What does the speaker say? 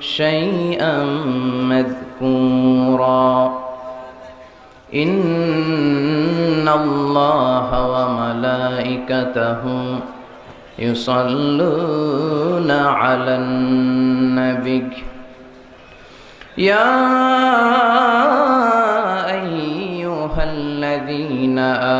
شيئا مذكورا. إن الله وملائكته يصلون على النبي. يا أيها الذين آمنوا